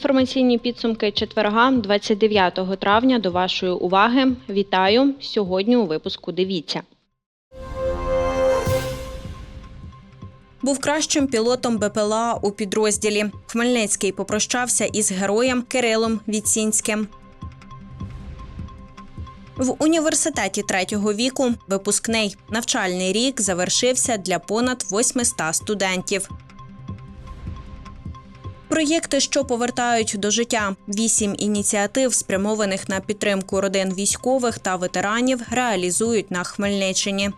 Інформаційні підсумки четверга, 29 травня. До вашої уваги. Вітаю! Сьогодні у випуску дивіться. Був кращим пілотом БПЛА у підрозділі. Хмельницький попрощався із героєм Кирилом Віцінським. В університеті третього віку випускний навчальний рік завершився для понад 800 студентів. Проєкти, що повертають до життя, вісім ініціатив, спрямованих на підтримку родин військових та ветеранів, реалізують на Хмельниччині.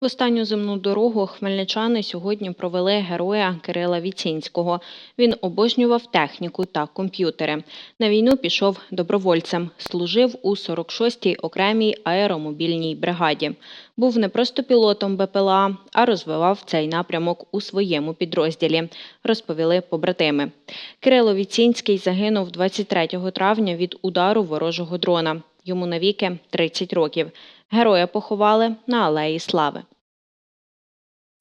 В останню земну дорогу хмельничани сьогодні провели героя Кирила Віцінського. Він обожнював техніку та комп'ютери. На війну пішов добровольцем, служив у 46-й окремій аеромобільній бригаді. Був не просто пілотом БПЛА, а розвивав цей напрямок у своєму підрозділі, розповіли побратими. Кирило Віцінський загинув 23 травня від удару ворожого дрона. Йому навіки 30 років. Героя поховали на Алеї Слави.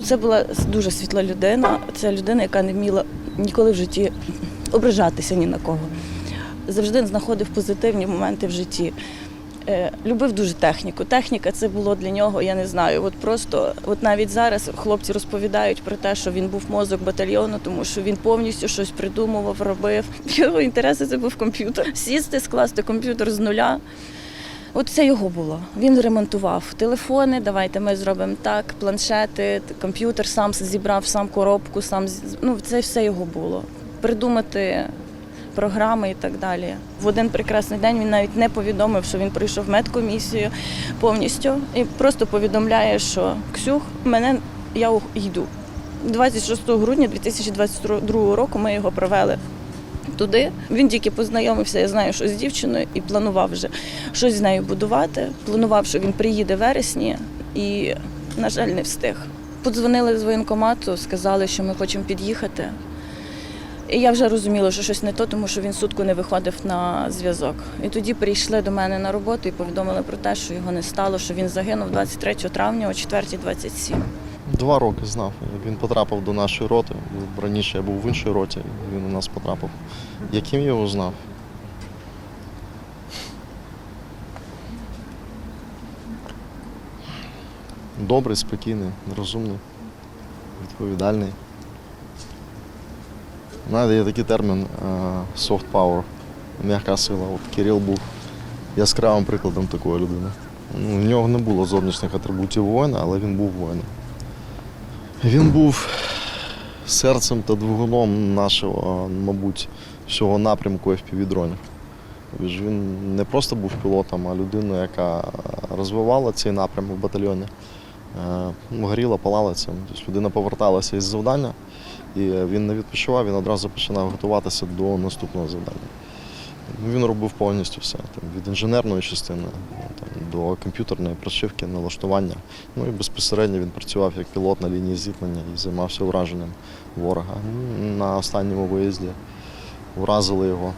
Це була дуже світла людина. Це людина, яка не вміла ніколи в житті ображатися ні на кого. Завжди знаходив позитивні моменти в житті. Е, Любив дуже техніку. Техніка це було для нього, я не знаю. От просто, от навіть зараз хлопці розповідають про те, що він був мозок батальйону, тому що він повністю щось придумував, робив. Його інтереси це був комп'ютер. Сісти, скласти комп'ютер з нуля. От це його було. Він ремонтував телефони. Давайте ми зробимо так, планшети, комп'ютер сам зібрав, сам коробку, сам ну це все його було. Придумати програми і так далі. В один прекрасний день він навіть не повідомив, що він пройшов медкомісію повністю і просто повідомляє, що Ксюх, мене я йду. 26 грудня 2022 року ми його провели туди. Він тільки познайомився, я знаю, що з дівчиною, і планував вже щось з нею будувати. Планував, що він приїде в вересні і, на жаль, не встиг. Подзвонили з воєнкомату, сказали, що ми хочемо під'їхати. І я вже розуміла, що щось не то, тому що він сутку не виходив на зв'язок. І тоді прийшли до мене на роботу і повідомили про те, що його не стало, що він загинув 23 травня о 4.27. Два роки знав. Він потрапив до нашої роти. Раніше я був в іншій роті, він у нас потрапив. Яким його знав? Добрий, спокійний, розумний, відповідальний. Знаєте, є такий термін е, soft power, м'яка сила. От Кирил був яскравим прикладом такої людини. Ну, в нього не було зовнішніх атрибутів воїна, але він був воїном. Він був серцем та двигуном нашого, мабуть, всього напрямку FPV-дронів. Тобто Він не просто був пілотом, а людиною, яка розвивала цей напрямок в батальйоні. Е, Горіла, палала цим. Тобто людина поверталася із завдання, і він не відпочивав, він одразу починав готуватися до наступного завдання. Він робив повністю все, там, від інженерної частини там, до комп'ютерної прошивки, налаштування. Ну і безпосередньо він працював як пілот на лінії зіткнення і займався ураженням ворога. Ну, На останньому виїзді вразили його.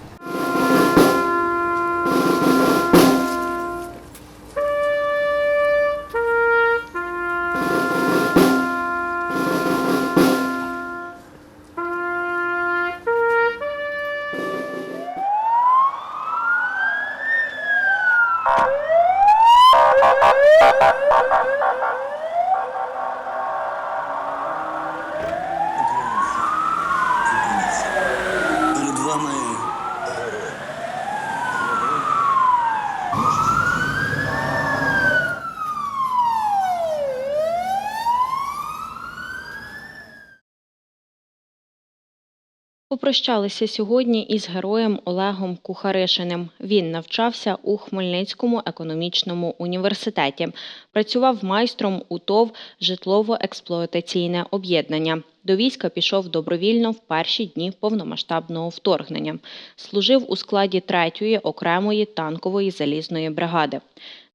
Попрощалися сьогодні із героєм Олегом Кухаришиним. Він навчався у Хмельницькому економічному університеті. Працював майстром у ТОВ житлово-експлуатаційне об'єднання. До війська пішов добровільно в перші дні повномасштабного вторгнення. Служив у складі 3-ї окремої танкової залізної бригади.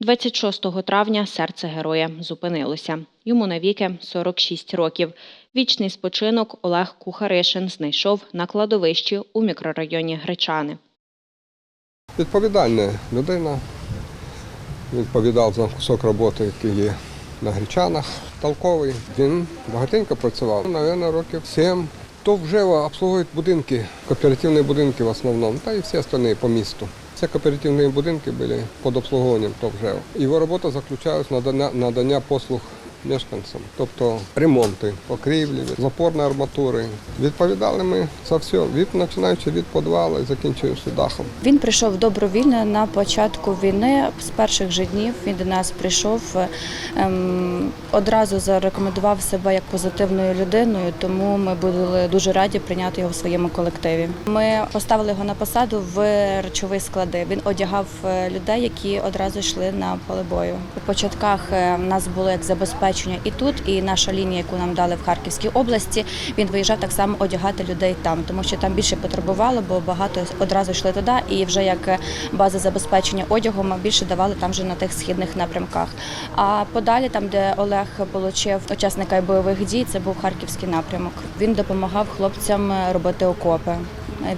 26 травня серце героя зупинилося. Йому навіки 46 років. Вічний спочинок Олег Кухаришин знайшов на кладовищі у мікрорайоні Гречани. Відповідальна людина. Відповідав за кусок роботи, який є на Гречанах. Толковий. Він багатенько працював. навіть років сім То вже обслуговують будинки, кооперативні будинки в основному, та і всі остальні по місту. Всі кооперативні будинки були під обслуговуванням то вже. Його робота заключалась на надання, надання послуг мешканцям, тобто ремонти, покрівлі, запорної арматури. Відповідали ми за все, від починаючи від підвалу і закінчуючи дахом. Він прийшов добровільно на початку війни. З перших же днів він до нас прийшов. ем, одразу зарекомендував себе як позитивною людиною, тому ми були дуже раді прийняти його в своєму колективі. Ми поставили його на посаду в речові склади. Він одягав е, людей, які одразу йшли на поле бою. У початках е, в нас було як забезпечення і тут, і наша лінія, яку нам дали в Харківській області. Він виїжджав так само одягати людей там, тому що там більше потребувало, бо багато одразу йшли туди. І вже як база забезпечення одягу ми більше давали там вже на тих східних напрямках. А подалі, там, де Олег отримав учасника бойових дій, це був харківський напрямок. Він допомагав хлопцям робити окопи.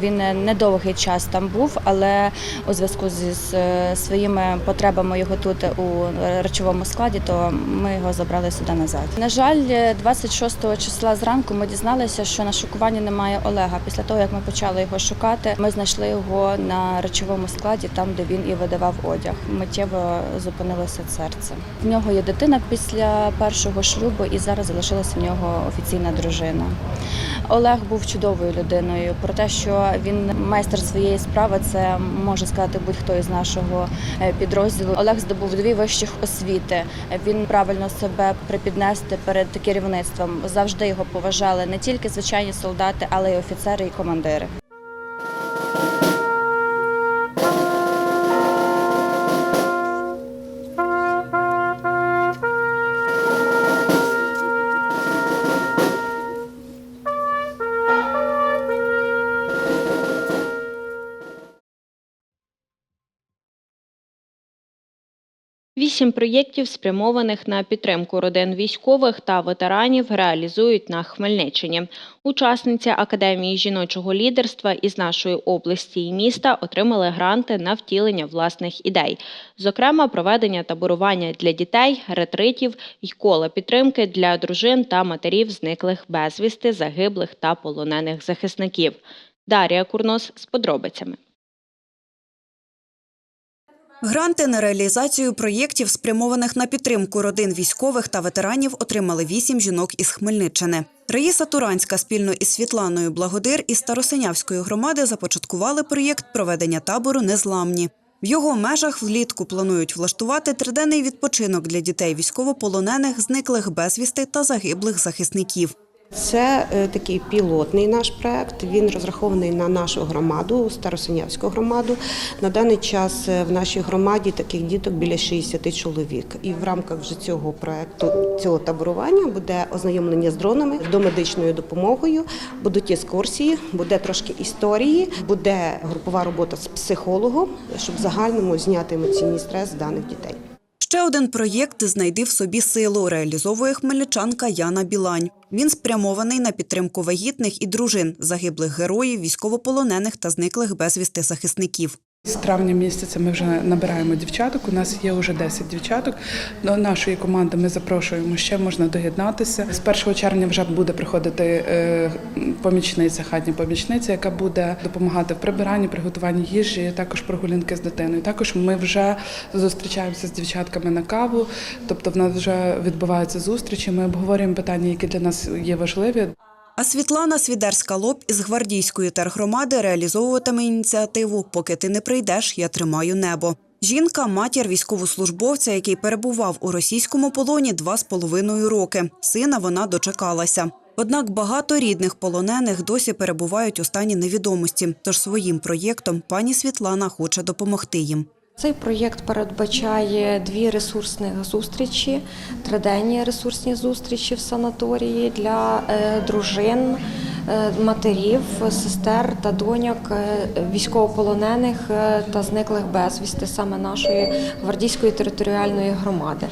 Він недовгий час там був, але у зв'язку зі з своїми потребами його тут у речовому складі, то ми його забрали сюди назад. На жаль, 26 числа зранку ми дізналися, що на шокуванні немає Олега. Після того, як ми почали його шукати, ми знайшли його на речовому складі, там де він і видавав одяг. Миттєво зупинилося серце. В нього є дитина після першого шлюбу, і зараз залишилася в нього офіційна дружина. Олег був чудовою людиною. Про те, що він майстер своєї справи, це може сказати будь-хто із нашого е, підрозділу. Олег здобув дві вищих освіти. Він правильно себе припіднести перед керівництвом. Завжди його поважали не тільки звичайні солдати, але й офіцери і командири. Вісім проєктів, спрямованих на підтримку родин військових та ветеранів, реалізують на Хмельниччині. Учасниця Академії жіночого лідерства із нашої області і міста отримали гранти на втілення власних ідей, зокрема, проведення таборування для дітей, ретритів і кола підтримки для дружин та матерів зниклих безвісти, загиблих та полонених захисників. Дарія Курнос з подробицями. Гранти на реалізацію проєктів, спрямованих на підтримку родин військових та ветеранів, отримали вісім жінок із Хмельниччини. Раїса Туранська спільно із Світланою Благодир із Старосинявської громади започаткували проєкт проведення табору Незламні. В його межах влітку планують влаштувати триденний відпочинок для дітей військовополонених, зниклих безвісти та загиблих захисників. Це е, такий пілотний наш проект. Він розрахований на нашу громаду, Старосинявську громаду. На даний час е, в нашій громаді таких діток біля 60 чоловік. І в рамках вже цього проекту цього таборування буде ознайомлення з дронами, домедичною допомогою, будуть екскурсії, буде трошки історії, буде групова робота з психологом, щоб в загальному зняти емоційний стрес з даних дітей. Один проєкт «Знайди в собі силу» реалізовує хмельничанка Яна Білань. Він спрямований на підтримку вагітних і дружин загиблих героїв, військовополонених та зниклих безвісти захисників. З травня місяця ми вже набираємо дівчаток. У нас є вже 10 дівчаток. До нашої команди ми запрошуємо ще можна доєднатися. З 1 червня вже буде приходити е, помічниця, хатня помічниця, яка буде допомагати в прибиранні, приготуванні їжі, також прогулянки з дитиною. Також ми вже зустрічаємося з дівчатками на каву. Тобто, в нас вже відбуваються зустрічі. Ми обговорюємо питання, які для нас є важливі. А Світлана Свідерська-Лоб із гвардійської тергромади реалізовуватиме ініціативу «Поки ти не прийдеш, я тримаю небо». Жінка – матір військовослужбовця, який перебував у російському полоні два з половиною роки. Сина вона дочекалася. Однак багато рідних полонених досі перебувають у стані невідомості. Тож своїм проєктом пані Світлана хоче допомогти їм. Цей проєкт передбачає дві ресурсних зустрічі, триденні ресурсні зустрічі в санаторії для е, дружин, е, матерів, сестер та доньок е, військовополонених та зниклих безвісти саме нашої гвардійської територіальної громади.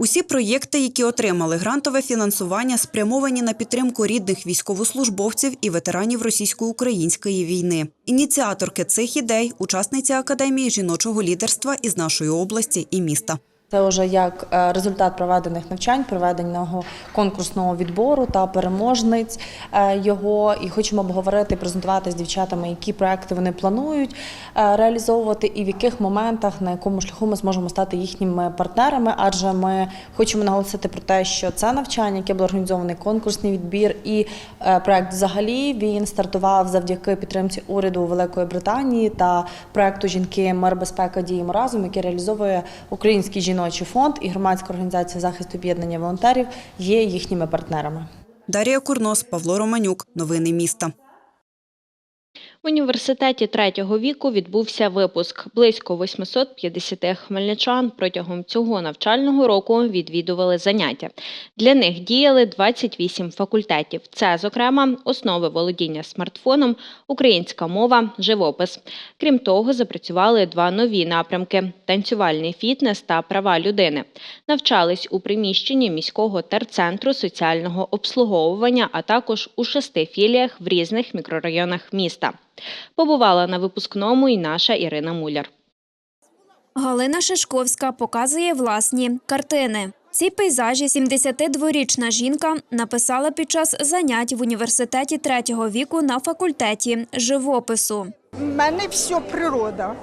Усі проєкти, які отримали грантове фінансування, спрямовані на підтримку рідних військовослужбовців і ветеранів російсько-української війни. Ініціаторки цих ідей учасниця Академії жіночого лідерства із нашої області і міста. Це вже як е, результат проведених навчань, проведеного конкурсного відбору та переможниць е, його. І хочемо обговорити, презентувати з дівчатами, які проекти вони планують е, реалізовувати, і в яких моментах на якому шляху ми зможемо стати їхніми партнерами. Адже ми хочемо наголосити про те, що це навчання, яке було організований конкурсний відбір, і проект взагалі він стартував завдяки підтримці уряду Великої Британії та проекту Жінки Мир, безпека діємо разом, який реалізовує Український жіночий фонд і громадська організація захисту об'єднання волонтерів є їхніми партнерами. Дар'я Курнос, Павло Романюк. Новини міста. В університеті третього віку відбувся випуск. Близько 850 хмельничан протягом цього навчального року відвідували заняття. Для них діяли 28 факультетів. Це, зокрема, основи володіння смартфоном, українська мова, живопис. Крім того, запрацювали два нові напрямки: танцювальний фітнес та права людини. Навчались у приміщенні міського терцентру соціального обслуговування, а також у шести філіях в різних мікрорайонах міста. Побувала на випускному і наша Ірина Муляр. Галина Шишковська показує власні картини. Ці пейзажі 72-річна жінка написала під час занять в університеті третього віку на факультеті живопису. У мене все природа.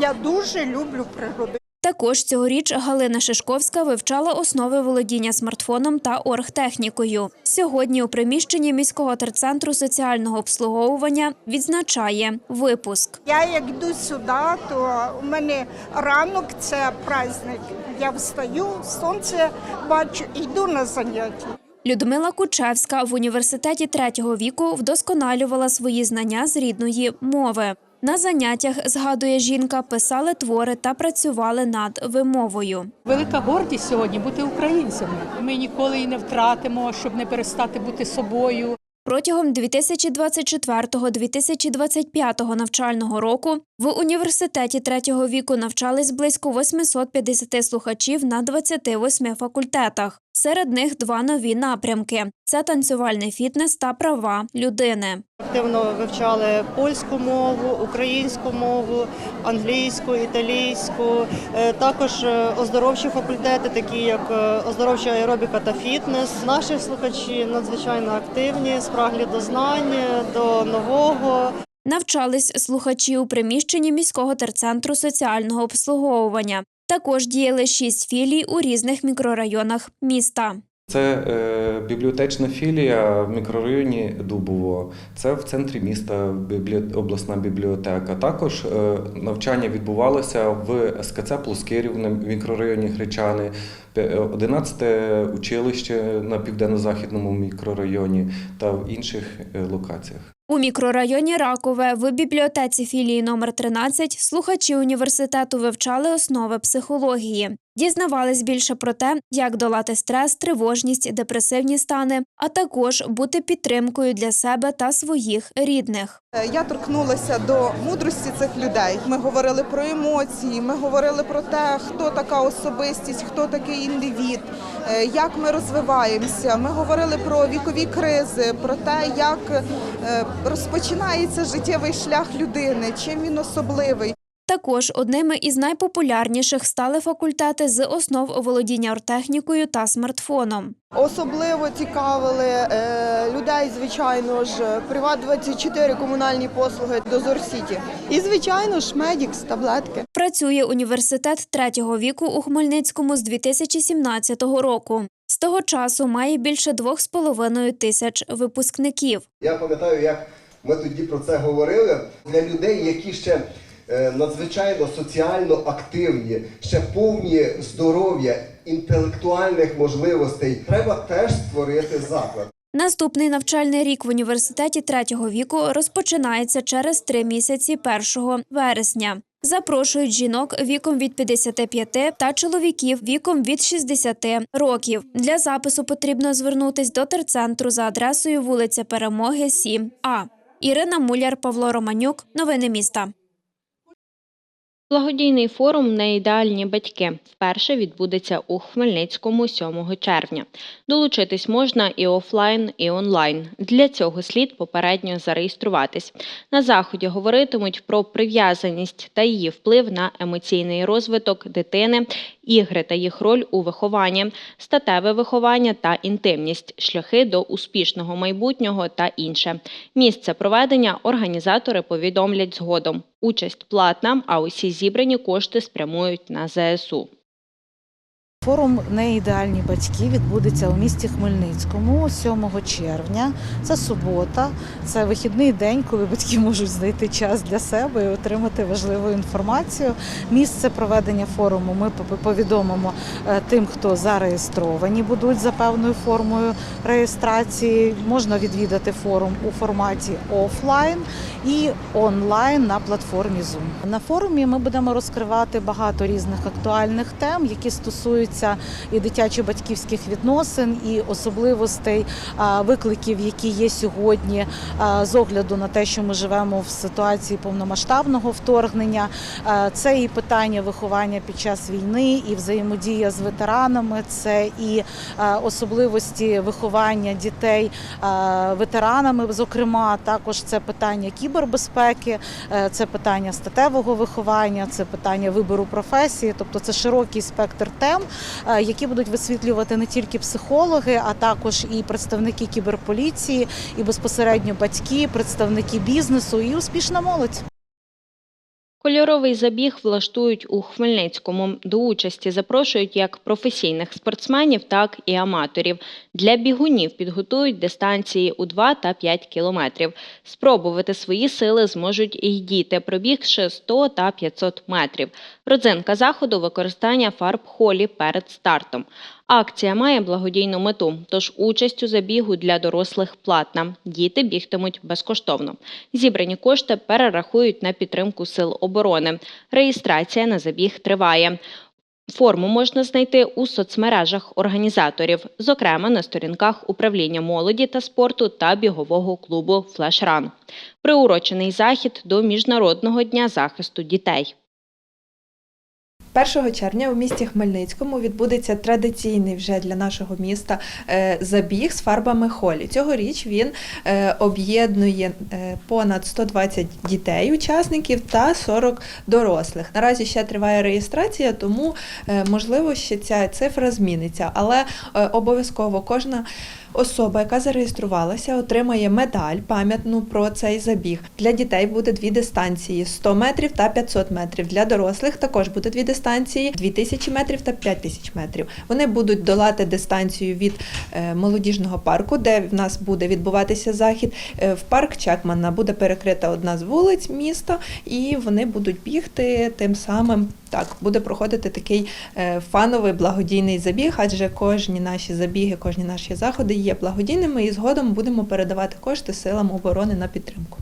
Я дуже люблю природу. Також цьогоріч Галина Шишковська вивчала основи володіння смартфоном та оргтехнікою. Сьогодні у приміщенні міського терцентру соціального обслуговування відзначає випуск. Я як йду сюди, то у мене ранок це праздник. Я встаю, сонце бачу, йду на заняття. Людмила Кучевська в університеті третього віку вдосконалювала свої знання з рідної мови. На заняттях, згадує жінка, писали твори та працювали над вимовою. Велика гордість сьогодні бути українцями. Ми ніколи її не втратимо, щоб не перестати бути собою. Протягом 2024-2025 навчального року в університеті третього віку навчались близько 850 слухачів на 28 факультетах. Серед них два нові напрямки: це танцювальний фітнес та права людини. Активно вивчали польську мову, українську мову, англійську, італійську. Е, Також е, оздоровчі факультети, такі як е, оздоровча аеробіка та фітнес. Наші слухачі надзвичайно активні, спраглі до знань, до нового. Навчались слухачі у приміщенні міського терцентру соціального обслуговування. Також діяли шість філій у різних мікрорайонах міста. Це е, бібліотечна філія в мікрорайоні Дубово. Це в центрі міста біблі... обласна бібліотека. Також е, навчання відбувалося в СКЦ Плоскирів на мікрорайоні Хречани, 11 училище на південно-західному мікрорайоні та в інших е, локаціях. У мікрорайоні Ракове в бібліотеці філії номер 13 слухачі університету вивчали основи психології. Дізнавались більше про те, як долати стрес, тривожність, депресивні стани, а також бути підтримкою для себе та своїх рідних. Я торкнулася до мудрості цих людей. Ми говорили про емоції, ми говорили про те, хто така особистість, хто такий індивід, е, як ми розвиваємося. Ми говорили про вікові кризи, про те, як е, розпочинається життєвий шлях людини, чим він особливий. Також одними із найпопулярніших стали факультети з основ володіння оргтехнікою та смартфоном. Особливо цікавили е, людей, звичайно ж, Приват 24 комунальні послуги Дозор Сіті. І звичайно ж Медікс, таблетки. Працює університет третього віку у Хмельницькому з 2017 року. З того часу має більше двох з половиною тисяч випускників. Я пам'ятаю, як ми тоді про це говорили для людей, які ще надзвичайно соціально активні, ще повні здоров'я, інтелектуальних можливостей. Треба теж створити заклад. Наступний навчальний рік в університеті третього віку розпочинається через три місяці 1 вересня. Запрошують жінок віком від 55 та чоловіків віком від 60 років. Для запису потрібно звернутись до терцентру за адресою вулиця Перемоги 7А. Ірина Муляр, Павло Романюк. Новини міста. Благодійний форум Неідеальні батьки вперше відбудеться у Хмельницькому 7 червня. Долучитись можна і офлайн, і онлайн. Для цього слід попередньо зареєструватись. На заході говоритимуть про прив'язаність та її вплив на емоційний розвиток дитини ігри та їх роль у вихованні, статеве виховання та інтимність, шляхи до успішного майбутнього та інше. Місце проведення організатори повідомлять згодом. Участь платна, а усі зібрані кошти спрямують на ЗСУ. Форум Неідеальні батьки відбудеться у місті Хмельницькому 7 червня. Це субота, це вихідний день, коли батьки можуть знайти час для себе і отримати важливу інформацію. Місце проведення форуму ми повідомимо е, тим, хто зареєстровані будуть за певною формою реєстрації. Можна відвідати форум у форматі офлайн і онлайн на платформі Zoom. На форумі ми будемо розкривати багато різних актуальних тем, які стосуються і дитячо-батьківських відносин, і особливостей викликів, які є сьогодні, з огляду на те, що ми живемо в ситуації повномасштабного вторгнення. Це і питання виховання під час війни, і взаємодія з ветеранами, це і особливості виховання дітей ветеранами, зокрема, також це питання кібербезпеки, е, це питання статевого виховання, це питання вибору професії, тобто це широкий спектр тем, які будуть висвітлювати не тільки психологи, а також і представники кіберполіції, і безпосередньо батьки, представники бізнесу і успішна молодь. Кольоровий забіг влаштують у Хмельницькому. До участі запрошують як професійних спортсменів, так і аматорів. Для бігунів підготують дистанції у 2 та 5 кілометрів. Спробувати свої сили зможуть і діти, пробігши 100 та 500 метрів. Родзинка заходу використання фарб холі перед стартом. Акція має благодійну мету, тож участь у забігу для дорослих платна. Діти бігтимуть безкоштовно. Зібрані кошти перерахують на підтримку сил оборони. Реєстрація на забіг триває. Форму можна знайти у соцмережах організаторів, зокрема на сторінках управління молоді та спорту та бігового клубу Флешран. Приурочений захід до Міжнародного дня захисту дітей. 1 червня у місті Хмельницькому відбудеться традиційний вже для нашого міста е, забіг з фарбами холі. Цьогоріч він е, об'єднує е, понад 120 дітей, учасників та 40 дорослих. Наразі ще триває реєстрація, тому можливо ще ця цифра зміниться, але обов'язково кожна. Особа, яка зареєструвалася, отримає медаль пам'ятну про цей забіг. Для дітей буде дві дистанції 100 метрів та 500 метрів. Для дорослих також буде дві дистанції 2000 метрів та 5000 метрів. Вони будуть долати дистанцію від е, молодіжного парку, де в нас буде відбуватися захід. Е, в парк Чекмана буде перекрита одна з вулиць міста, і вони будуть бігти тим самим. Так, буде проходити такий е, фановий благодійний забіг, адже кожні наші забіги, кожні наші заходи є благодійними, і згодом будемо передавати кошти силам оборони на підтримку.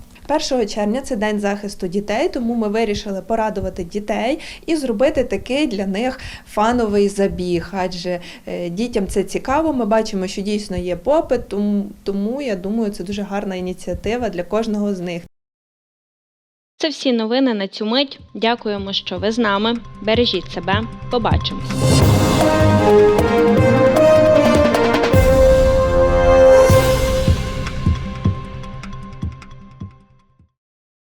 1 червня це день захисту дітей, тому ми вирішили порадувати дітей і зробити такий для них фановий забіг. Адже е, дітям це цікаво. Ми бачимо, що дійсно є попит, тому, тому я думаю, це дуже гарна ініціатива для кожного з них. Це всі новини на цю мить. Дякуємо, що ви з нами. Бережіть себе. Побачимось.